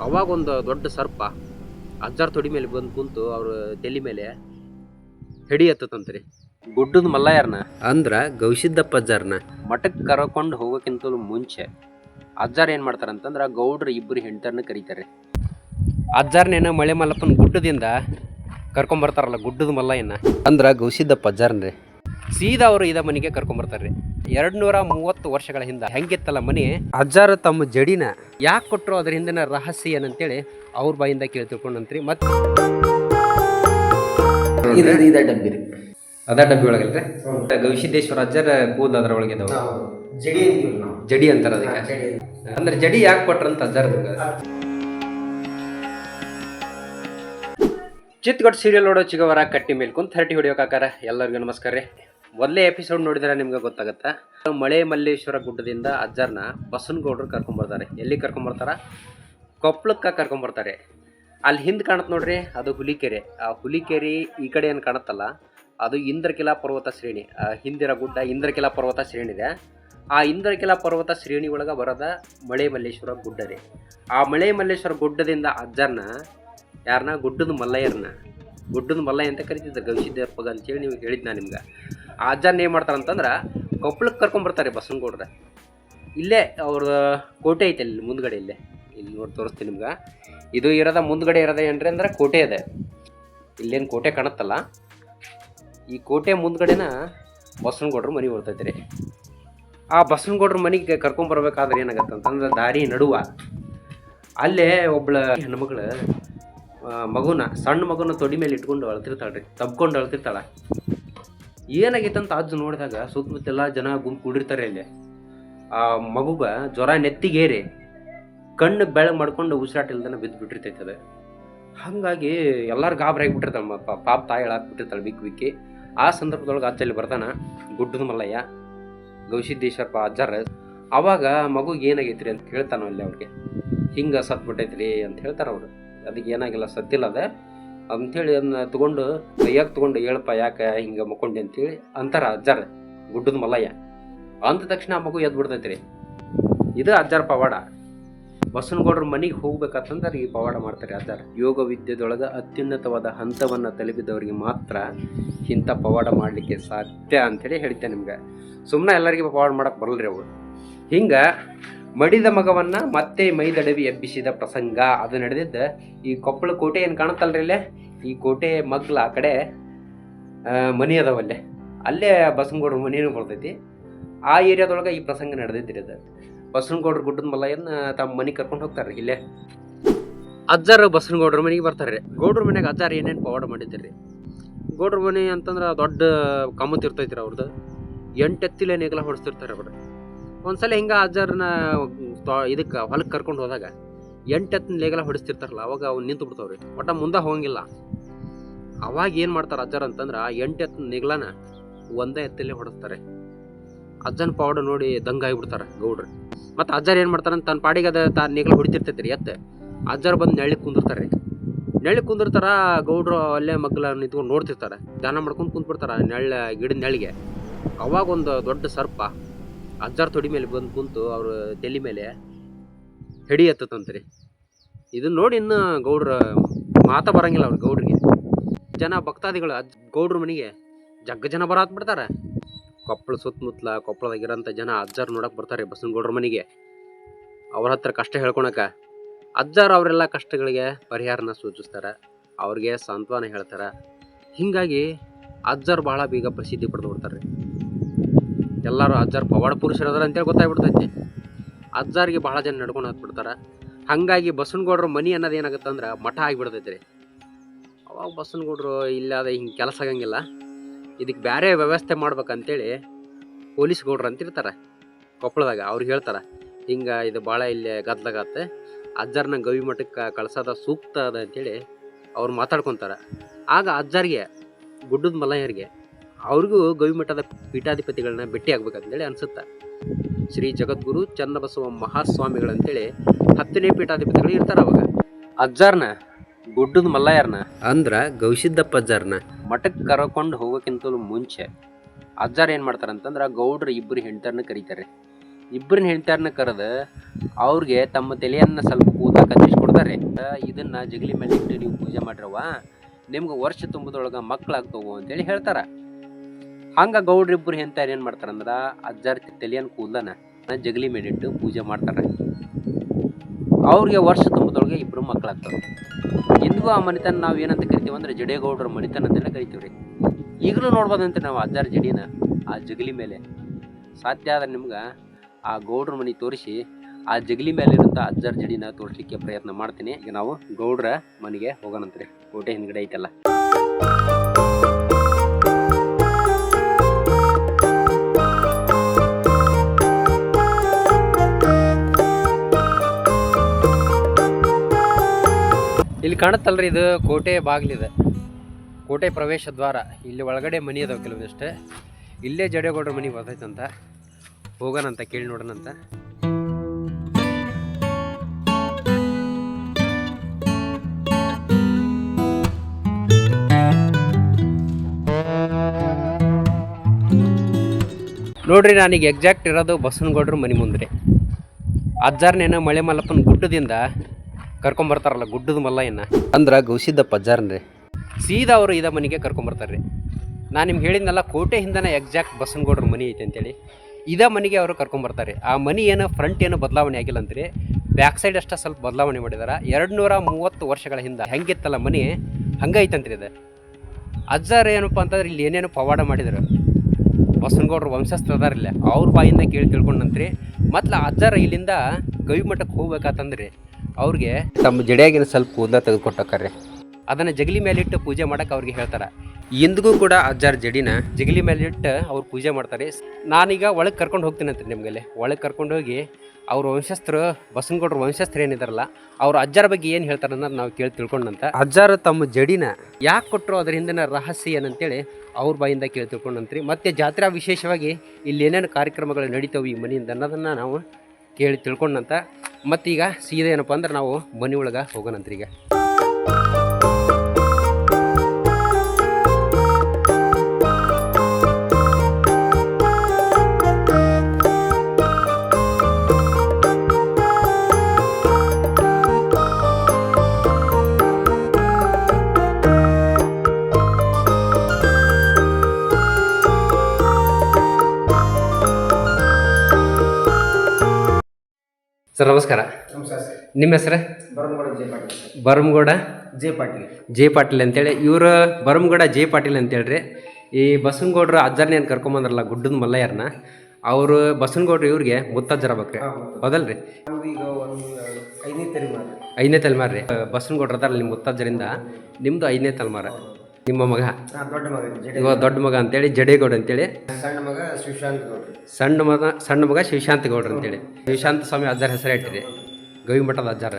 ಅವಾಗ ಒಂದು ದೊಡ್ಡ ಸರ್ಪ ಅಜ್ಜಾರ್ ತೊಡಿ ಮೇಲೆ ಬಂದು ಕುಂತು ಅವ್ರ ತಲೆ ಮೇಲೆ ಹೆಡಿ ಎತ್ತತಂತ್ರಿ ಗುಡ್ಡದ ಮಲ್ಲಯ್ಯರ್ನ ಅಂದ್ರ ಗೌಸಿದ್ದಪ್ಪ ಅಜ್ಜಾರ್ನ ಮಠಕ್ಕೆ ಕರ್ಕೊಂಡು ಹೋಗೋಕ್ಕಿಂತಲೂ ಮುಂಚೆ ಅಜ್ಜಾರ್ ಏನು ಮಾಡ್ತಾರಂತಂದ್ರ ಗೌಡ್ರ ಇಬ್ಬರು ಹೆಂಡ್ತರನ್ನ ಕರೀತಾರೆ. ಅಜ್ಜಾರ್ನೇನ ಮಳೆ ಮಲ್ಲಪ್ಪನ ಗುಡ್ಡದಿಂದ ಕರ್ಕೊಂಬರ್ತಾರಲ್ಲ ಗುಡ್ಡದ ಮಲ್ಲಯ್ಯನ. ಅಂದ್ರ ಗೌಸಿದ್ದಪ್ಪ ಅಜ್ಜಾರ್ನ್ರಿ. ಸೀದಾ ಅವರು ಇದ ಮನೆಗೆ ಕರ್ಕೊಂಬರ್ತಾರ್ರಿ ಎರಡ್ ನೂರ ಮೂವತ್ತು ವರ್ಷಗಳ ಹಿಂದೆ ಹೆಂಗಿತ್ತಲ್ಲ ಮನೆ ಅಜ್ಜಾರು ತಮ್ಮ ಜಡಿನ ಯಾಕೆ ಕೊಟ್ಟರು ಅದ್ರ ಹಿಂದಿನ ರಹಸ್ಯ ಏನಂತೇಳಿ ಅವ್ರ ಬಾಯಿಂದ ಕೇಳಿ ತಿಳ್ಕೊಂಡಂತ್ರಿ ಮತ್ತೆ ಇದ ಡಬ್ಬಿ ರೀ. ಅದ ಡಬ್ಬಿ ಒಳಗಲ್ರಿ ಗವಿಸಿದ್ದೇಶ್ವರ ಅಜ್ಜರ ಕೂದಲು ಅದ್ರ ಒಳಗೆ ಇದಾವ. ಜಡಿ ಅಂತೀವಿ ನಾವು. ಜಡಿ ಅಂತಾರ ಅದಕ್ಕೆ? ಅಂದ್ರೆ ಜಡಿ ಯಾಕೆ ಕೊಟ್ರಂತ ಅಜ್ಜಾರ ಚಿತ್ಗಡ್ ಸೀರಿಯಲ್ ನೋಡೋ ಚಿಗವರ ಕಟ್ಟಿ ಮೇಲ್ಕೊಂಡು ಥರ್ಟಿ ಹರಟಿ ಹೊಡಿಯೋಕಾಕಾರ ಎಲ್ಲರಿಗೂ ನಮಸ್ಕಾರ ರೀ. ಮೊದಲೇ ಎಪಿಸೋಡ್ ನೋಡಿದ್ರೆ ನಿಮ್ಗೆ ಗೊತ್ತಾಗುತ್ತೆ. ಮಳೆ ಮಲ್ಲೇಶ್ವರ ಗುಡ್ಡದಿಂದ ಅಜ್ಜರ್ನ ಬಸವನಗೌಡರು ಕರ್ಕೊಂಬರ್ತಾರೆ ಎಲ್ಲಿ ಕರ್ಕೊಂಬರ್ತಾರ ಕೊಪ್ಪಳಕ್ಕೆ ಕರ್ಕೊಂಬರ್ತಾರೆ ಅಲ್ಲಿ ಹಿಂದೆ ಕಾಣತ್ ನೋಡ್ರಿ, ಅದು ಹುಲಿಕೆರೆ. ಆ ಹುಲಿಕೆರೆ ಈ ಕಡೆ ಏನು ಕಾಣತ್ತಲ್ಲ, ಅದು ಇಂದ್ರಕಿಲಾ ಪರ್ವತ ಶ್ರೇಣಿ. ಆ ಹಿಂದಿರೋ ಗುಡ್ಡ ಇಂದ್ರಕಿಲಾ ಪರ್ವತ ಶ್ರೇಣಿ ಇದೆ. ಆ ಇಂದ್ರಕಿಲಾ ಪರ್ವತ ಶ್ರೇಣಿ ಒಳಗೆ ಬರೋದ ಮಳೆ ಮಲ್ಲೇಶ್ವರ ಗುಡ್ಡ ರೀ. ಆ ಮಳೆ ಮಲ್ಲೇಶ್ವರ ಗುಡ್ಡದಿಂದ ಅಜ್ಜರ್ನ ಯಾರನ್ನ ಗುಡ್ಡದ ಮಲ್ಲಯ್ಯರನ್ನ ಗುಡ್ಡದ ಮಲ್ಲಯ್ಯ ಅಂತ ಕರಿತಿದ್ದ ಗವಿಸಿದ್ದಪ್ಪಗ ಅಂತೇಳಿ ನೀವು ಹೇಳಿದ್ ನಾನು ನಿಮ್ಗೆ. ಆ ಮಾಡ್ತಾರ ಏನು ಮಾಡ್ತಾರಂತಂದ್ರೆ ಕೊಪ್ಪಳಕ್ಕೆ ಕರ್ಕೊಂಬರ್ತಾರೆ ಬಸವನಗೌಡ್ರ. ಇಲ್ಲೇ ಅವ್ರ ಕೋಟೆ ಐತೆ ಇಲ್ಲಿ ಮುಂದ್ಗಡೆ ಇಲ್ಲೇ. ಇಲ್ಲಿ ನೋಡಿ ತೋರಿಸ್ತೀನಿ ನಿಮ್ಗೆ. ಇದು ಇರೋದ ಮುಂದ್ಗಡೆ ಇರೋದ ಏನ್ರಿ ಅಂದ್ರೆ ಕೋಟೆ ಇದೆ. ಇಲ್ಲೇನು ಕೋಟೆ ಕಾಣುತ್ತಲ್ಲ. ಈ ಕೋಟೆ ಮುಂದ್ಗಡೆನ ಬಸವನಗೌಡ್ರ ಮನೆ ಬರ್ತೈತೆ ರೀ ಆ ಬಸವನಗೌಡ್ರ ಮನೆಗೆ ಕರ್ಕೊಂಬರ್ಬೇಕಾದ್ರೆ ಏನಾಗತ್ತೆ ಅಂತಂದ್ರೆ ದಾರಿ ನಡುವ ಅಲ್ಲೇ ಒಬ್ಳ ಹೆಣ್ಮಗಳು ಮಗುನ, ಸಣ್ಣ ಮಗುನ ತೊಡಿ ಮೇಲೆ ಇಟ್ಕೊಂಡು ಅಳ್ತಿರ್ತಾಳೆ ರೀ ತಬ್ಕೊಂಡು ಅಳ್ತಿರ್ತಾಳೆ. ಏನಾಗೈತೆ ಅಂತ ಅಜ್ಜ ನೋಡಿದಾಗ ಸುತ್ತಮುತ್ತೆಲ್ಲ ಜನ ಗುಂಪು ಕೂಡಿರ್ತಾರೆ ಇಲ್ಲಿ ಆ ಮಗುಗ ಜ್ವರ ನೆತ್ತಿಗೇರಿ ಕಣ್ಣು ಬೆಳೆ ಮಾಡ್ಕೊಂಡು ಉಸಿರಾಟ ಇಲ್ದನ ಬಿದ್ದು ಬಿಟ್ಟಿರ್ತೈತೆ ಅದು ಹಾಗಾಗಿ ಎಲ್ಲರೂ ಗಾಬರಿ ಆಗಿಬಿಟ್ಟಿರ್ತಾಳೆ ಪಾಪ ತಾಯಿ ಹಾಕ್ಬಿಟ್ಟಿರ್ತಾಳೆ ಬಿಕ್ಕಿ ಬಿಕ್ಕಿ ಆ ಸಂದರ್ಭದೊಳಗೆ ಅಜ್ಜಲ್ಲಿ ಬರ್ತಾನೆ ಗುಡ್ಡದ ಮಲ್ಲಯ್ಯ, ಗವಿಸಿದ್ದೇಶ್ವರಪ್ಪ ಅಜ್ಜಾರ. ಅವಾಗ ಮಗುಗೆ ಏನಾಗೈತ್ರಿ ಅಂತ ಕೇಳ್ತಾನ ಅಲ್ಲಿ ಅವ್ರಿಗೆ. ಹಿಂಗೆ ಸತ್ಬಿಟ್ಟೈತ್ರಿ ಅಂತ ಹೇಳ್ತಾರೆ ಅವರು. ಅದಕ್ಕೆ ಏನಾಗಿಲ್ಲ ಸತ್ತಿಲ್ಲ ಅಂಥೇಳಿ ಅದನ್ನ ತಗೊಂಡು ಕೈಯಾಗ ತಗೊಂಡು ಹೇಳಪ್ಪ ಯಾಕೆ ಹಿಂಗೆ ಮಕ್ಕೊಂಡೆ ಅಂತೇಳಿ ಅಂತಾರ ಅಜ್ಜಾರ, ಗುಡ್ಡದ ಮಲಯ್ಯ ಅಂದ ತಕ್ಷಣ ಆ ಮಗು ಎದ್ದು ಬಿಡ್ತೈತ್ರಿ. ಇದು ಅಜ್ಜಾರ ಪವಾಡ. ಬಸವನಗೌಡ್ರ ಮನೆಗೆ ಹೋಗ್ಬೇಕಂತಂದ್ರೆ ಈ ಪವಾಡ ಮಾಡ್ತಾರೆ ಅಜ್ಜಾರ. ಯೋಗ ವಿದ್ಯೆದೊಳಗೆ ಅತ್ಯುನ್ನತವಾದ ಹಂತವನ್ನು ತಲುಪಿದವರಿಗೆ ಮಾತ್ರ ಇಂಥ ಪವಾಡ ಮಾಡಲಿಕ್ಕೆ ಸಾಧ್ಯ ಅಂತೇಳಿ ಹೇಳ್ತೇನೆ ನಿಮ್ಗೆ. ಸುಮ್ಮನೆ ಎಲ್ಲರಿಗೂ ಪವಾಡ ಮಾಡಕ್ಕೆ ಬರಲ್ರಿ ಅವು ಹಿಂಗೆ ಮಡಿದ ಮಗವನ್ನ ಮತ್ತೆ ಮೈದಡವಿ ಎಬ್ಬಿಸಿದ ಪ್ರಸಂಗ. ಅದು ನಡೆದಿದ್ದ ಈ ಕೊಪ್ಪಳ ಕೋಟೆ ಏನು ಕಾಣುತ್ತಲ್ರಿ ಇಲ್ಲೇ? ಈ ಕೋಟೆ ಮಗ್ಲ ಆ ಕಡೆ ಮನಿ ಅದಾವಲ್ಲೇ ಅಲ್ಲೇ. ಬಸನಗೌಡ್ರ ಮನೆಯೂ ಬರ್ತೈತಿ. ಆ ಏರಿಯಾದೊಳಗೆ ಈ ಪ್ರಸಂಗ ನಡೆದಿದ್ರಿ ಅದು. ಬಸವನಗೌಡ್ರ ಗುಡ್ಡದ ಮಲಯನ್ನ ತಮ್ಮ ಮನೆಗೆ ಕರ್ಕೊಂಡು ಹೋಗ್ತಾರೆ ಇಲ್ಲೇ. ಅಜ್ಜಾರ ಬಸನಗೌಡ್ರ ಮನೆಗೆ ಬರ್ತಾರೆ ಗೌಡ್ರ ಮನೆಗೆ ಅಜ್ಜಾರ ಏನೇನು ಪವಾಡ ಮಾಡಿದ್ರಿ? ಗೌಡ್ರ ಮನೆ ಅಂತಂದ್ರೆ ದೊಡ್ಡ ಕಮ್ಮತ್ ಇರ್ತೈತ್ರಿ ಅವ್ರದ್ದು ಎಂಟು ಎತ್ತಿಲೆ ನೇಗಲ ಹೊಡಿಸ್ತಿರ್ತಾರೆ ಅವ್ರು. ಒಂದ್ಸಲ ಹಿಂಗೆ ಅಜ್ಜಾರನ ಇದಕ್ಕೆ ಹೊಲಕ್ಕೆ ಕರ್ಕೊಂಡು ಹೋದಾಗ ಎಂಟು ಎತ್ತಿನ ನೇಗಲ ಹೊಡಿಸ್ತಿರ್ತಾರಲ್ಲ, ಅವಾಗ ಅವ್ನು ನಿಂತು ಬಿಡ್ತಾವ್ರಿ. ಒಟ್ಟ ಮುಂದೆ ಹೋಗಂಗಿಲ್ಲ. ಅವಾಗ ಏನು ಮಾಡ್ತಾರೆ ಅಜ್ಜರ್ ಅಂತಂದ್ರೆ ಆ ಎಂಟು ಎತ್ತಿನ ನೇಗ್ಲನ ಒಂದೇ ಎತ್ತಲ್ಲೇ ಹೊಡಿಸ್ತಾರೆ. ಅಜ್ಜನ ಪಾವಡ ನೋಡಿ ದಂಗಾಗಿಬಿಡ್ತಾರೆ ಗೌಡ್ರು. ಮತ್ತು ಅಜ್ಜರ್ ಏನು ಮಾಡ್ತಾರೆ ತನ್ನ ಪಾಡಿಗೆ ಅದ ತಾನು ನೇಗ್ಲ ಹೊಡಿತಿರ್ತೈತೆ ರೀ ಎತ್ತೆ. ಅಜ್ಜಾರ್ ಬಂದು ನೆಳ್ಳಿ ಕುಂದಿರ್ತಾರೆ. ನೆಳ್ಳಿ ಕುಂದಿರ್ತಾರ ಗೌಡ್ರು ಅಲ್ಲೇ ಮಗ್ಲ ನಿಂತ್ಕೊಂಡು ನೋಡ್ತಿರ್ತಾರೆ. ಧ್ಯಾನ ಮಾಡ್ಕೊಂಡು ಕುಂತ್ಬಿಡ್ತಾರೆ ನೆಳ್ಳ ಗಿಡದ ನೆಳ್ಳಿಗೆ. ಅವಾಗ ಒಂದು ದೊಡ್ಡ ಸರ್ಪ ಅಜ್ಜಾರ್ ತೊಡಿ ಮೇಲೆ ಬಂದು ಕುಂತು ಅವ್ರ ತಲೆ ಮೇಲೆ ಹೆಡಿ ಎತ್ತತಂತ್ರಿ ಇದನ್ನ ನೋಡಿ ಇನ್ನು ಗೌಡ್ರ ಮಾತ ಬರಂಗಿಲ್ಲ ಅವ್ರ ಗೌಡ್ರಿಗೆ. ಜನ ಭಕ್ತಾದಿಗಳು ಅಜ್ ಗೌಡ್ರ ಮನೆಗೆ ಜಗ್ಗ ಜನ ಬರಾತ್ ಬಿಡ್ತಾರೆ. ಕೊಪ್ಪಳ ಸುತ್ತಮುತ್ತಲ ಕೊಪ್ಪಳದಾಗಿರೋಂಥ ಜನ ಅಜ್ಜಾರ್ ನೋಡಕ್ಕೆ ಬರ್ತಾರೆ ಬಸವನಗೌಡ್ರ ಮನೆಗೆ. ಅವ್ರ ಹತ್ರ ಕಷ್ಟ ಹೇಳ್ಕೊಳಕ ಅಜ್ಜಾರ್ ಅವರೆಲ್ಲ ಕಷ್ಟಗಳಿಗೆ ಪರಿಹಾರನ ಸೂಚಿಸ್ತಾರೆ. ಅವ್ರಿಗೆ ಸಾಂತ್ವನ ಹೇಳ್ತಾರೆ. ಹೀಗಾಗಿ ಅಜ್ಜಾರ್ ಬಹಳ ಬೀಗ ಪ್ರಸಿದ್ಧಿ ಪಡೆದು ಬಿಡ್ತಾರೆ ಎಲ್ಲರೂ ಅಜ್ಜಾರ್ ಪವಾಡ ಪುರುಷರು ಅಂತೇಳಿ ಗೊತ್ತಾಗ್ಬಿಡ್ತೈತಿ. ಅಜ್ಜಾರಿಗೆ ಭಾಳ ಜನ ನಡ್ಕೊಂಡು ಹತ್ಬಿಡ್ತಾರೆ ಹಾಗಾಗಿ ಬಸವನಗೌಡ್ರ ಮನಿ ಅನ್ನೋದು ಏನಾಗುತ್ತೆ ಅಂದ್ರೆ ಮಠ ಆಗಿಬಿಡ್ತೈತೆ ರೀ. ಅವಾಗ ಬಸವನಗೌಡ್ರು ಇಲ್ಲಾದ ಹಿಂಗೆ ಕೆಲಸ ಆಗಂಗಿಲ್ಲ. ಇದಕ್ಕೆ ಬೇರೆ ವ್ಯವಸ್ಥೆ ಮಾಡ್ಬೇಕಂತೇಳಿ ಪೊಲೀಸ್ ಗೌಡ್ರು ಅಂತಿರ್ತಾರೆ. ಕೊಪ್ಪಳದಾಗ ಅವ್ರಿಗೆ ಹೇಳ್ತಾರೆ, ಹಿಂಗೆ ಇದು ಭಾಳ ಇಲ್ಲಿ ಗದ್ದಲಾಗತ್ತೆ ಅಜ್ಜಾರನ್ನ ಗವಿ ಮಠಕ್ಕೆ ಕಳ್ಸೋದ ಸೂಕ್ತ ಅದ ಅಂತೇಳಿ ಅವ್ರು ಮಾತಾಡ್ಕೊತಾರೆ. ಆಗ ಅಜ್ಜಾರಿಗೆ, ಗುಡ್ಡದ ಮಲ್ಲಯ್ಯರಿಗೆ ಅವ್ರಿಗೂ ಗವಿಮಠದ ಪೀಠಾಧಿಪತಿಗಳನ್ನ ಭೇಟಿ ಆಗ್ಬೇಕಂತೇಳಿ ಅನ್ಸುತ್ತೆ. ಶ್ರೀ ಜಗದ್ಗುರು ಚನ್ನಬಸವ ಮಹಾಸ್ವಾಮಿಗಳಂತೇಳಿ ಹತ್ತನೇ ಪೀಠಾಧಿಪತಿಗಳು ಇರ್ತಾರೆ ಅವಾಗ. ಅಜ್ಜಾರ್ನ, ಗುಡ್ಡದ ಮಲ್ಲಯ್ಯರ್ನ, ಅಂದ್ರ ಗವಿಸಿದ್ದಪ್ಪ ಅಜ್ಜಾರ್ನ ಮಠಕ್ಕೆ ಕರ್ಕೊಂಡು ಹೋಗೋಕ್ಕಿಂತಲೂ ಮುಂಚೆ ಅಜ್ಜಾರ್ ಏನು ಮಾಡ್ತಾರೆ ಅಂತಂದ್ರೆ ಗೌಡ್ರ ಇಬ್ಬರು ಹೆಂಡತರನ್ನ ಕರೀತಾರೆ. ಇಬ್ಬರನ್ನ ಹೆಂಡತಾರನ್ನ ಕರೆದು ಅವ್ರಿಗೆ ತಮ್ಮ ತಲೆಯನ್ನು ಸ್ವಲ್ಪ ಕೂದಲ ಕತ್ತರಿಸ್ಕೊಡ್ದ ಕೊಡ್ತಾರೆ ಇದನ್ನ ಜಗಲಿ ಮೇಲೆ ಇಟ್ಟು ನೀವು ಪೂಜೆ ಮಾಡ್ರವ ನಿಮ್ಗೆ ವರ್ಷ ತುಂಬದೊಳಗೆ ಮಕ್ಕಳಾಗ್ತವು ಅಂತೇಳಿ ಹೇಳ್ತಾರ. ಹಂಗ ಗೌಡ್ರಿಬ್ರು ಹೆಂತಾರ ಏನ್ ಮಾಡ್ತಾರಂದ್ರ ಅಜ್ಜಾರ್ ತಲಿಯನ್ ಕೂದಲನ ಜಗಲಿ ಮೇಲಿಟ್ಟು ಪೂಜೆ ಮಾಡ್ತಾರ. ಅವ್ರಿಗೆ ವರ್ಷ ತುಂಬದೊಳಗೆ ಇಬ್ರು ಮಕ್ಕಳಾಗ್ತಾರೆ ಇಂದಿಗೂ ಆ ಮನಿತನ ನಾವು ಏನಂತ ಕರಿತೀವಿ ಅಂದ್ರೆ ಜಡೇಗೌಡರ ಮನಿತನ ಅಂತೆಲ್ಲ ಕರಿತೀವಿ ರೀ ಈಗಲೂ ನೋಡ್ಬೋದಂತೆ ನಾವು ಅಜ್ಜಾರ ಜಡಿನ ಆ ಜಗಲಿ ಮೇಲೆ. ಸಾಧ್ಯ ಆದ್ರೆ ನಿಮ್ಗೆ ಆ ಗೌಡ್ರ ಮನೆ ತೋರಿಸಿ ಆ ಜಗಲಿ ಮೇಲೆ ಇರುವಂಥ ಅಜ್ಜಾರ್ ಜಡಿನ ತೋರಿಸಲಿಕ್ಕೆ ಪ್ರಯತ್ನ ಮಾಡ್ತೀನಿ. ಈಗ ನಾವು ಗೌಡ್ರ ಮನೆಗೆ ಹೋಗೋಣಂತ್ರಿ. ಕೋಟೆ ಹಿಂದ್ಗಡೆ ಐತಲ್ಲ. ಕಾಣುತ್ತಲ್ರಿ ಇದು ಕೋಟೆ ಬಾಗಿಲಿದೆ. ಕೋಟೆ ಪ್ರವೇಶ ದ್ವಾರ. ಇಲ್ಲಿ ಒಳಗಡೆ ಮನಿ ಅದಾವ ಕೆಲವೊಂದಿಷ್ಟು ಇಲ್ಲೇ ಜಡೇಗೌಡ್ರ ಮನೆ ಬರ್ತೈತಂತ. ಹೋಗೋಣಂತ, ಕೇಳಿ ನೋಡೋಣಂತ. ನೋಡ್ರಿ, ನಾನೀಗ ಎಕ್ಸಾಕ್ಟ್ ಇರೋದು ಬಸವನಗೌಡ್ರ ಮನೆ ಮುಂದೆ ಅಜ್ಜಾರ್ನೇನ ಮಳೆ ಮಲ್ಲಪ್ಪನ ಗುಡ್ಡದಿಂದ ಕರ್ಕೊಂಬರ್ತಾರಲ್ಲ ಗುಡ್ಡದ ಮಲ್ಲಯ್ಯನ ಅಂದ್ರೆ ಗೌಸಿದ್ದಪ್ಪ ಅಜ್ಜಾರನ್ರಿ ಸೀದಾ ಅವರು ಇದ ಮನೆಗೆ ಕರ್ಕೊಂಬರ್ತಾರೆ ನಾನು ನಿಮ್ಗೆ ಹೇಳಿದ್ನಲ್ಲ ಕೋಟೆ ಹಿಂದನ ಎಕ್ಸಾಕ್ಟ್ ಬಸನಗೌಡ್ರ ಮನೆ ಐತೆ ಅಂತೇಳಿ. ಇದ ಮನೆಗೆ ಅವರು ಕರ್ಕೊಂಬರ್ತಾರೆ ಆ ಮನೆ ಏನು ಫ್ರಂಟ್ ಏನು ಬದಲಾವಣೆ ಆಗಿಲ್ಲ ಅಂತೀರಿ. ಬ್ಯಾಕ್ ಸೈಡ್ ಅಷ್ಟೇ ಸ್ವಲ್ಪ ಬದಲಾವಣೆ ಮಾಡಿದಾರೆ. ಎರಡು ನೂರ ಮೂವತ್ತು ವರ್ಷಗಳ ಹಿಂದೆ ಹೆಂಗಿತ್ತಲ್ಲ ಮನೆ ಹಂಗೆ ಐತಂತ್ರಿ ಇದು. ಅಜ್ಜಾರ್ ಏನಪ್ಪ ಅಂತಂದ್ರೆ ಇಲ್ಲಿ ಏನೇನು ಪವಾಡ ಮಾಡಿದ್ರು. ಬಸನಗೌಡ್ರ ವಂಶಸ್ಥ ಅದಾರಿಲ್ಲ ಅವ್ರ ಬಾಯಿಂದ ಕೇಳಿ ತಿಳ್ಕೊಂಡಂತ್ರಿ. ಮತ್ತು ಅಜ್ಜಾರ ಇಲ್ಲಿಂದ ಗವಿಮಠಕ್ಕೆ ಹೋಗ್ಬೇಕಾತಂದ್ರಿ. ಅವ್ರಿಗೆ ತಮ್ಮ ಜಡಿಯಾಗಿನ ಸ್ವಲ್ಪ ಕೂದಲ ತೆಗೆದುಕೊಟ್ಟಕ್ಕಾರೆ ಅದನ್ನು ಜಗಲಿ ಮೇಲಿಟ್ಟು ಪೂಜೆ ಮಾಡಕ್ಕೆ ಅವ್ರಿಗೆ ಹೇಳ್ತಾರೆ. ಇಂದಿಗೂ ಕೂಡ ಅಜ್ಜಾರ ಜಡಿನ ಜಗಲಿ ಮೇಲಿಟ್ಟು ಅವ್ರು ಪೂಜೆ ಮಾಡ್ತಾರೆ. ನಾನೀಗ ಒಳಗೆ ಕರ್ಕೊಂಡು ಹೋಗ್ತೀನಿ ಅಂತ ಅಲ್ಲಿ ಒಳಗೆ ಕರ್ಕೊಂಡು ಹೋಗಿ ಅವ್ರ ವಂಶಸ್ಥರು ಬಸನಗೌಡ್ರ ವಂಶಸ್ಥರು ಏನಿದಾರಲ್ಲ, ಅವ್ರ ಅಜ್ಜಾರ ಬಗ್ಗೆ ಏನು ಹೇಳ್ತಾರೆ ಅನ್ನೋದು ನಾವು ಕೇಳಿ ತಿಳ್ಕೊಂಡಂತ. ಅಜ್ಜಾರ ತಮ್ಮ ಜಡಿನ ಯಾಕೆ ಕೊಟ್ಟರು ಅದ್ರ ಹಿಂದಿನ ರಹಸ್ಯ ಏನಂತೇಳಿ ಅವ್ರ ಬಾಯಿಂದ ಕೇಳಿ ತಿಳ್ಕೊಂಡಂತ್ರಿ. ಮತ್ತು ಜಾತ್ರಾ ವಿಶೇಷವಾಗಿ ಇಲ್ಲಿ ಏನೇನು ಕಾರ್ಯಕ್ರಮಗಳು ನಡೀತಾವೆ ಈ ಮನೆಯಿಂದ ಅನ್ನೋದನ್ನು ನಾವು ಕೇಳಿ ತಿಳ್ಕೊಂಡಂತ ಮತ್ತೀಗ ಸೀದಾ ಏನಪ್ಪ ಅಂದ್ರೆ ನಾವು ಮನೆ ಒಳಗೆ ಹೋಗೋಣಂತ್ರಿ ಸರ್ ನಮಸ್ಕಾರ. ನಮಸ್ಕಾರ ಸರ್. ನಿಮ್ಮ ಹೆಸರು? Baramagouda J Patil sir. Baramagouda? J Patil. J Patil ಅಂತೇಳಿ. ಇವರು ಬರಮಗೌಡ ಜೆ ಪಾಟೀಲ್ ಅಂತೇಳ್ರಿ. ಈ ಬಸವನಗೌಡ್ರ ಅಜ್ಜರ್ನೇನು ಕರ್ಕೊಂಬಂದ್ರಲ್ಲ ಗುಡ್ಡದ ಮಲ್ಲಯ್ಯರನ್ನ ಅವರು ಬಸವನಗೌಡ್ರು ಇವ್ರಿಗೆ ಮುತ್ತಜ್ಜರ ಬೇಕ್ರಿ ಹೌದಲ್ರಿ? ಈಗ ಒಂದು ಐದನೇ ತಲೆಮಾರು. ಐದನೇ ತಲೆಮಾರು ರೀ ಬಸವನಗೌಡ್ರ ಅದಾರಲ್ಲ ನಿಮ್ಮ ಮುತ್ತಜ್ಜರಿಂದ. ನಿಮ್ಮದು ಐದನೇ ತಲೆಮಾರ. ನಿಮ್ಮ ಮಗ? ದೊಡ್ಡ ಮಗ ಇವ ದೊಡ್ಡ ಮಗ ಅಂತೇಳಿ ಜಡೇಗೌಡ ಅಂತೇಳಿ. ಸಣ್ಣ ಮಗ ಶಿವಶಾಂತ್ ಗೌಡ್ರು. ಸಣ್ಣ ಮಗ ಸಣ್ಣ ಮಗ ಶಿವಶಾಂತ ಗೌಡ್ರ ಅಂತೇಳಿ. ಶಿವಶಾಂತ ಸ್ವಾಮಿ ಅಜ್ಜಾರ ಹೆಸರು ಇಟ್ಟಿರಿ ಗವಿಮಠದ ಅಜ್ಜಾರ.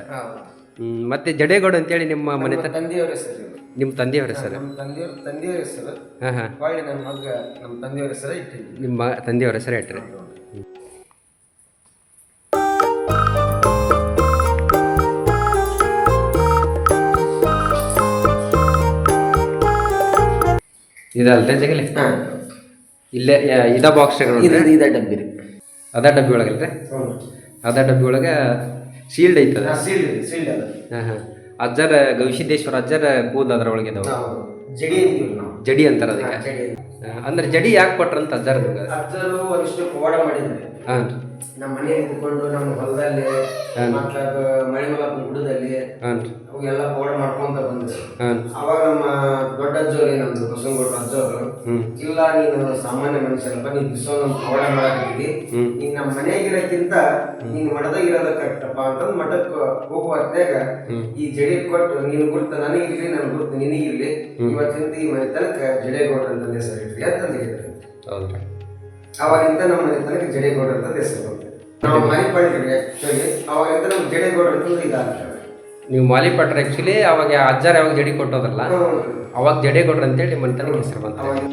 ಮತ್ತೆ ಜಡೇಗೌಡ ಅಂತೇಳಿ ನಿಮ್ಮ ಮನೆ ತಂದೆಯವರ ಹೆಸರು ನಿಮ್ಮ ತಂದೆಯವರ ಹೆಸರು? ತಂದೆಯವ್ರ ತಂದೆಯವ್ರ ಹೆಸರು. ಹಾಂ ಹಾಂ. ಹೊಳ್ಳಿ ನನ್ನ ಮಗ ನಮ್ಮ ತಂದೆಯವ್ರ ಹೆಸರು ಇಟ್ಟಿರಿ ನಿಮ್ಮ ತಂದೆಯವರ ಹೆಸರು ಇಟ್ರಿ ಇದಲ್ರಿ ಜಗಲಿ ಹಾಂ. ಇಲ್ಲೇ ಇದ ಬಾಕ್ಸ್ ಇದು ಇದ ಡಬ್ಬಿ ರೀ. ಅದ ಡಬ್ಬಿ ಒಳಗಲ್ರಿ ಅದ ಡಬ್ಬಿ ಒಳಗೆ ಶೀಲ್ಡ್ ಐತದ ಸೀಲ್ಡ್ ಸೀಲ್ಡ್ ಅದ. ಹಾಂ ಹಾಂ. ಅಜ್ಜರ ಗವಿಸಿದ್ದೇಶ್ವರ ಅಜ್ಜರ ಕೂದಲು ಅದ್ರ ಒಳಗೆ ಇದಾವೆ? ನಾವು ಜಡಿ ಅಂತೀವಿ ನಾವು. ಜಡಿ ಅಂತಾರ ಅದಕ್ಕೆ? ಜಡಿ ಅಂದ್ರೆ ಜಡಿ ಯಾಕೆ ಕೊಟ್ರಂತ ಅಜ್ಜರ ಅಜ್ಜರು ಒಂದಿಷ್ಟು ಪವಾಡ ಮಾಡಿದ್ದಾರೆ. ಹಾಂ. ನಮ್ಮ ಮನೆಯಲ್ಲಿ ಇದ್ಕೊಂಡು ನಮ್ಮ ಹೊಲದಲ್ಲಿ ಮತ್ತ ಮಳೆ ಮಲಪ್ಪ ಗುಡದಲ್ಲಿ ಅವೆಲ್ಲ ಅವಾಗೆಲ್ಲ ಪವಾಡ ಮಾಡ್ಕೊಂತ ಬಂದ್ರು ಅವಾಗ ನಮ್ಮ ದೊಡ್ಡ ಅಜ್ಜವ್ರು ಏನಂದ್ರು ಬಸವನಗೌಡ ಅಜ್ಜವರು ಹ್ಮ್. ಇಲ್ಲ ನೀನು ಸಾಮಾನ್ಯ ಮನುಷ್ಯನಪ್ಪ ನೀನ್ ಬಿಸೋ ನಮ್ಮ ಪವಾಡ ಮಾಡಾಕಿದ್ವಿ. ನೀನ್ ನಮ್ಮ ಮನೆಗಿರಕ್ಕಿಂತ ನೀನ್ ಮಠದಾಗ ಇರೋದ ಕರೆಕ್ಟಪ್ಪ ಅಂತಂದ್ ಮಠಕ್ ಹೋಗುವ ಈ ಜಡಿ ಕೊಟ್ಟು ನೀನು ಗುರ್ತ ನನಗಿರ್ಲಿ ನನ್ ಗುರ್ತ ನಿನಗಿರ್ಲಿ ಇವತ್ತಿಂದ ಈ ಮನೆ ತನಕ ಜಡೆ ಅಂತ ಹೆಸರು ಸರಿ ಅಂತಂದು ಹೇಳಿದ್ರು. ಅವಾಗಿಂದ ನಮ್ಮ ಮನೆ ತನಕ ಜಡೇಗೌಡ್ರ ಅಂತ ಹೆಸರು ಬಂತು ನಾವು ಮನೆ ಪಡೆದ್ವಿ ಆಕ್ಚುಲಿ ಅವಾಗಿಂದ ನಮ್ಮ ಜಡೇಗೌಡ್ರ ಅಂತ ಇದಾಗ್ತದೆ. ನೀವು ಮಾಲಿಪಟ್ರ ಆ್ಯಕ್ಚುಲಿ ಅವಾಗ ಅಜ್ಜಾರ ಯಾವಾಗ ಜಡಿ ಕೊಟ್ಟೋದಲ್ಲ ಅವಾಗ ಜಡೇಗೌಡ್ರ ಅಂತೇಳಿ ತನಕ ಹೆಸರು ಬಂತ. ಅವಾಗ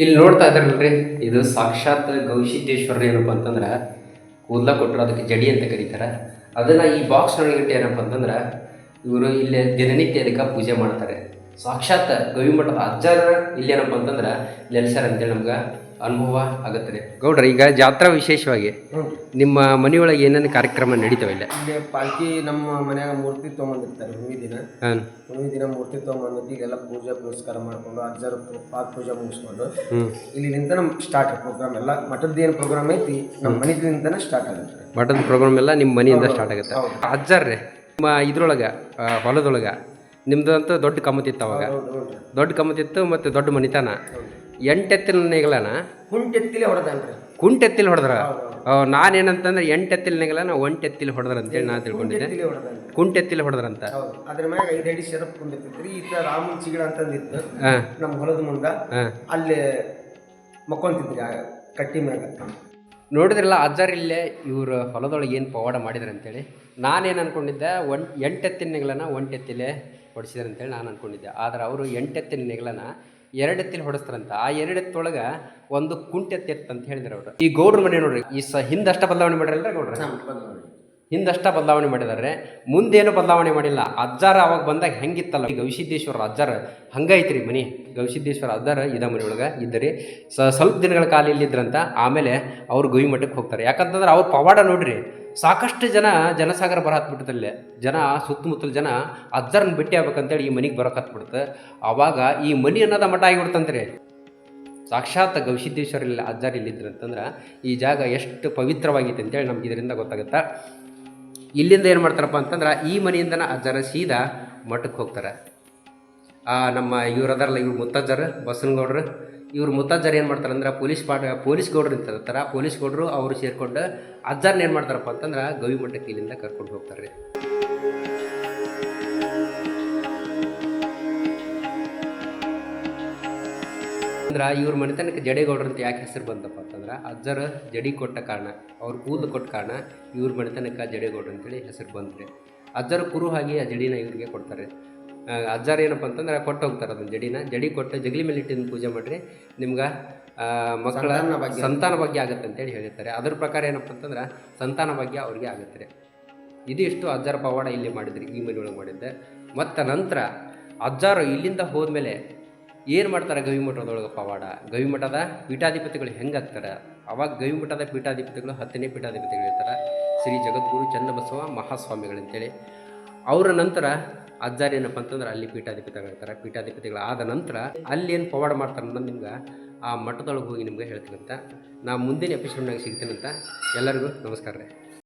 ಇಲ್ಲಿ ನೋಡ್ತಾ ಇದ್ದಾರಲ್ರಿ ಇದು ಸಾಕ್ಷಾತ್ ಗವಿಸಿದ್ದೇಶ್ವರ ಏನಪ್ಪ ಅಂತಂದ್ರೆ ಕೂದಲ ಕೊಟ್ಟರು ಅದಕ್ಕೆ ಜಡಿ ಅಂತ ಕರೀತಾರೆ. ಅದನ್ನು ಈ ಬಾಕ್ಸ್ ಒಳಗಿಟ್ಟು ಏನಪ್ಪ ಅಂತಂದ್ರೆ ಇವರು ಇಲ್ಲಿ ದಿನನಿತ್ಯ ಅದಕ್ಕೆ ಪೂಜೆ ಮಾಡ್ತಾರೆ. ಸಾಕ್ಷಾತ್ ಗವಿಮಠದ ಅಜ್ಜಾರ ಇಲ್ಲೇನಪ್ಪ ಅಂತಂದ್ರೆ ನೆಲೆಸ್ಯಾರ ಅಂತೇಳಿ ನಮ್ಗೆ ಅನುಭವ ಆಗುತ್ತದೆ ರೀ. ಗೌಡ್ರ ಈಗ ಜಾತ್ರಾ ವಿಶೇಷವಾಗಿ ನಿಮ್ಮ ಮನೆಯೊಳಗೆ ಏನೇನು ಕಾರ್ಯಕ್ರಮ ನಡೀತಾವೆ ಇಲ್ಲ? ಇಲ್ಲಿ ಪಾಲ್ಕಿ ನಮ್ಮ ಮನ್ಯಾಗ ಮೂರ್ತಿ ತೊಗೊಂಡಿರ್ತಾರೆ ಹುಣ್ಣಿಮೆ ದಿನ. ಹಾಂ ಹುಣ್ಣಿಮೆ ದಿನ ಮೂರ್ತಿ ತೊಗೊಂಡ್ಬಂದಿ ಇಲ್ಲೆಲ್ಲ ಪೂಜೆ ಪುರಸ್ಕಾರ ಮಾಡ್ಕೊಂಡು ಅಜ್ಜರ ಪಾದ ಪೂಜೆ ಮುಗಿಸ್ಕೊಂಡು ಹ್ಞೂ ಇಲ್ಲಿ ನಿಂತ ನಮ್ಮ ಸ್ಟಾರ್ಟ್ ಪ್ರೋಗ್ರಾಮ್ ಎಲ್ಲ. ಮಠದ ಏನು ಪ್ರೋಗ್ರಾಮ್ ಐತಿ? ನಮ್ಮ ಮನೆದಿಂದನೇ ಸ್ಟಾರ್ಟ್ ಆಗುತ್ತೆ. ಮಠದ ಪ್ರೋಗ್ರಾಮ್ ಎಲ್ಲ ನಿಮ್ಮ ಮನೆಯಿಂದ ಸ್ಟಾರ್ಟ್ ಆಗುತ್ತೆ. ಅಜ್ಜಾರ್ರಿ ನಿಮ್ಮ ಇದ್ರೊಳಗೆ ಹೊಲದೊಳಗೆ ನಿಮ್ದು ಅಂತ ದೊಡ್ಡ ಕಮ್ಮತಿತ್ತು ಅವಾಗ. ದೊಡ್ಡ ಕಮ್ಮತಿತ್ತು ಮತ್ತು ದೊಡ್ಡ ಮನಿತನ. ಎಂಟೆತ್ತಿನ ನೆಗಲನ ಕುಂಟೆತ್ತಿಲೆ ಹೊಡೆದ್ರಿ ಕುಂಟೆತ್ತಿಲ್ ಹೊಡೆದ್ರ? ನಾನೇನಂತಂದ್ರೆ ಎಂಟೆತ್ತಿಲ್ ನೆಗಲನ ಒಂಟೆತ್ತಿಲ್ ಹೊಡೆದ್ರ ಅಂತೇಳಿ ನಾನು ತಿಳ್ಕೊಂಡಿದ್ದೆ. ಕುಂಟೆತ್ತಿಲಿ ಹೊಡೆದ್ರಂತ. ಅದ್ರ ಮ್ಯಾಗ ಐದು ಅಡಿ ಶರಪ್ ಕುಂಡಿತ್ತು ಈ ತರ ರಾಮನ್ ಚಿಗಡ ಅಂತಂದಿತ್ತು ನಮ್ಮ ಹೊಲದ ಮುಂದ. ಅಲ್ಲಿ ಮಕ್ಕೊಂತಿದ್ರಿ ಕಟ್ಟಿ ಮ್ಯಾಗ. ನೋಡಿದ್ರಲ್ಲ ಅಜ್ಜರಿಲ್ಲೇ ಇವರು ಹೊಲದೊಳಗೆ ಏನು ಪವಾಡ ಮಾಡಿದ್ರು ಅಂತೇಳಿ, ನಾನೇನು ಅಂದ್ಕೊಂಡಿದ್ದೆ ಒನ್ ಎಂಟೆತ್ತಿನ ನೆಗಳನ್ನ ಒಂಟೆತ್ತಿಲೆ ಹೊಡಿಸಿದ್ರು ಅಂತೇಳಿ ನಾನು ಅನ್ಕೊಂಡಿದ್ದೆ. ಆದ್ರೆ ಅವರು ಎಂಟೆತ್ತಿನ ನೆಗಳನ್ನ ಎರಡೆತ್ತಿಲಿ ಹೊಡಿಸ್ತಾರಂತ. ಆ ಎರಡೆತ್ತೊಳಗೆ ಒಂದು ಕುಂಟೆತ್ತಿತ್ತು ಅಂತ ಹೇಳಿದ್ರು ಅವರು. ಈ ಗೌಡ್ರ ಮನೆ ನೋಡ್ರಿ, ಈ ಸ ಹಿಂದಷ್ಟ ಬದಲಾವಣೆ ಮಾಡಿರಲ್ಲ ಗೌಡ್ರ? ಹಿಂದಷ್ಟ ಬದಲಾವಣೆ ಮಾಡಿದ್ದಾರೆ ಮುಂದೇನು ಬದಲಾವಣೆ ಮಾಡಿಲ್ಲ. ಅಜ್ಜಾರ ಅವಾಗ ಬಂದಾಗ ಹೆಂಗಿತ್ತಲ್ಲ? ಗವಿಸಿದ್ದೇಶ್ವರ ಅಜ್ಜಾರ ಹಂಗೈತ್ರಿ ಮನಿ. ಗವಿಸಿದ್ದೇಶ್ವರ ಅಜ್ಜಾರ ಇದ ಮನೆ ಒಳಗೆ ಇದ್ದರಿ. ಸ ಸ್ವಲ್ಪ ದಿನಗಳ ಕಾಲ ಇಲ್ಲಿದ್ರಂತ ಆಮೇಲೆ ಅವ್ರು ಗವಿ ಮಠಕ್ಕೆ ಹೋಗ್ತಾರೆ. ಯಾಕಂತಂದ್ರೆ ಅವ್ರ ಪವಾಡ ನೋಡ್ರಿ, ಸಾಕಷ್ಟು ಜನ ಜನಸಾಗರ ಬರ ಹತ್ಬಿಡ್ತಲ್ಲೇ ಜನ ಸುತ್ತಮುತ್ತಲ ಜನ ಅಜ್ಜರನ್ನ ಭೇಟಿ ಆಗ್ಬೇಕಂತೇಳಿ ಈ ಮನೆಗೆ ಬರೋಕೆ ಹತ್ಬಿಡುತ್ತೆ ಆವಾಗ ಈ ಮನಿ ಅನ್ನೋದ ಮಠ ಆಗಿಬಿಡ್ತಂತ್ರಿ. ಸಾಕ್ಷಾತ್ ಗವಿಸಿದ್ದೇಶ್ವರ ಇಲ್ಲ ಅಜ್ಜಾರ್ ಇಲ್ಲಿದ್ರಂತಂದ್ರೆ ಈ ಜಾಗ ಎಷ್ಟು ಪವಿತ್ರವಾಗಿದೆ ಅಂತೇಳಿ ನಮ್ಗೆ ಇದರಿಂದ ಗೊತ್ತಾಗುತ್ತಾ. ಇಲ್ಲಿಂದ ಏನು ಮಾಡ್ತಾರಪ್ಪ ಅಂತಂದ್ರೆ ಈ ಮನೆಯಿಂದನ ಅಜ್ಜರ ಸೀದಾ ಮಠಕ್ಕೆ ಹೋಗ್ತಾರೆ. ಆ ನಮ್ಮ ಇವ್ರು ಅದರಲ್ಲ, ಇವ್ರು ಮುತ್ತಜ್ಜರು, ಬಸನಗೌಡ್ರು. ಇವ್ರು ಮುತ್ತಜ್ಜರು ಏನು ಮಾಡ್ತಾರೆ ಅಂದ್ರೆ ಪೊಲೀಸ್ ಪಾಟ ಪೊಲೀಸ್ ಗೌಡ್ರು ಇರ್ತಾರೆ ಪೊಲೀಸ್ ಗೌಡ್ರು ಅವರು ಸೇರಿಕೊಂಡು ಅಜ್ಜರ್ನ ಏನು ಮಾಡ್ತಾರಪ್ಪ ಅಂತಂದ್ರೆ ಗವಿ ಮಠಕ್ಕೆ ಇಲ್ಲಿಂದ ಕರ್ಕೊಂಡು ಹೋಗ್ತಾರೆ ಅಂದ್ರೆ ಇವ್ರ ಮನೆತನಕ್ಕೆ ಜಡೇಗೌಡ್ರು ಅಂತ ಯಾಕೆ ಹೆಸರು ಬಂತಪ್ಪ ಅಂತಂದ್ರೆ ಅಜ್ಜರ ಜಡಿ ಕೊಟ್ಟ ಕಾರಣ ಅವ್ರ ಕೂದಲು ಕೊಟ್ಟ ಕಾರಣ ಇವ್ರ ಮನೆತನಕ್ಕೆ ಜಡೇಗೌಡ್ರು ಅಂತೇಳಿ ಹೆಸರು ಬಂತ್ರಿ ಅಜ್ಜರ ಕುರು ಹಾಗೆ ಆ ಜಡಿನ ಇವ್ರಿಗೆ ಕೊಡ್ತಾರೆ. ಅಜ್ಜಾರ ಏನಪ್ಪ ಅಂತಂದ್ರೆ ಕೊಟ್ಟು ಹೋಗ್ತಾರೆ ಅದನ್ನ ಜಡಿನ. ಜಡಿ ಕೊಟ್ಟು ಜಗಲಿ ಮೇಲೆ ಇಟ್ಟಿನ ಪೂಜೆ ಮಾಡಿರಿ ನಿಮ್ಗೆ ಮಕ್ಕಳ ಸಂತಾನ ಭಾಗ್ಯ. ಆಗುತ್ತೆ ಅಂತೇಳಿ ಹೇಳಿರ್ತಾರೆ. ಅದ್ರ ಪ್ರಕಾರ ಏನಪ್ಪ ಅಂತಂದ್ರೆ ಸಂತಾನ ಭಾಗ್ಯ ಅವ್ರಿಗೆ ಆಗುತ್ತೆ ರೀ. ಇದಿಷ್ಟು ಅಜ್ಜಾರ ಪವಾಡ ಇಲ್ಲಿ ಮಾಡಿದ್ರಿ ಈ ಮನೆಯೊಳಗೆ ಮಾಡಿದ್ದೆ. ಮತ್ತು ನಂತರ ಅಜ್ಜಾರು ಇಲ್ಲಿಂದ ಹೋದ್ಮೇಲೆ ಏನು ಮಾಡ್ತಾರೆ ಗವಿಮಠದೊಳಗೆ ಪವಾಡ? ಗವಿಮಠದ ಪೀಠಾಧಿಪತಿಗಳು ಹೆಂಗೆ ಆಗ್ತಾರೆ? ಅವಾಗ ಗವಿಮಠದ ಪೀಠಾಧಿಪತಿಗಳು ಹತ್ತನೇ ಪೀಠಾಧಿಪತಿಗಳು ಇರ್ತಾರೆ. ಶ್ರೀ ಜಗದ್ಗುರು ಚನ್ನಬಸವ ಮಹಾಸ್ವಾಮಿಗಳಂತೇಳಿ ಅವರ ನಂತರ ಅಜ್ಜಾರಿ ಏನಪ್ಪ ಅಂತಂದ್ರೆ ಅಲ್ಲಿ ಪೀಠಾಧಿಪತಿಗಳಿರ್ತಾರೆ ಪೀಠಾಧಿಪತಿಗಳಾದ ನಂತರ ಅಲ್ಲಿ ಏನು ಪವಾಡ ಮಾಡ್ತಾರೆ ಅನ್ನೋದು ನಿಮ್ಗೆ ಆ ಮಠದೊಳಗೆ ಹೋಗಿ ನಿಮ್ಗೆ ಹೇಳ್ತೀನಂತ ನಾ ಮುಂದಿನ ಎಪಿಸೋಡ್ನಾಗ ಸಿಗ್ತೀನಂತ ಎಲ್ಲರಿಗೂ ನಮಸ್ಕಾರ ರೀ.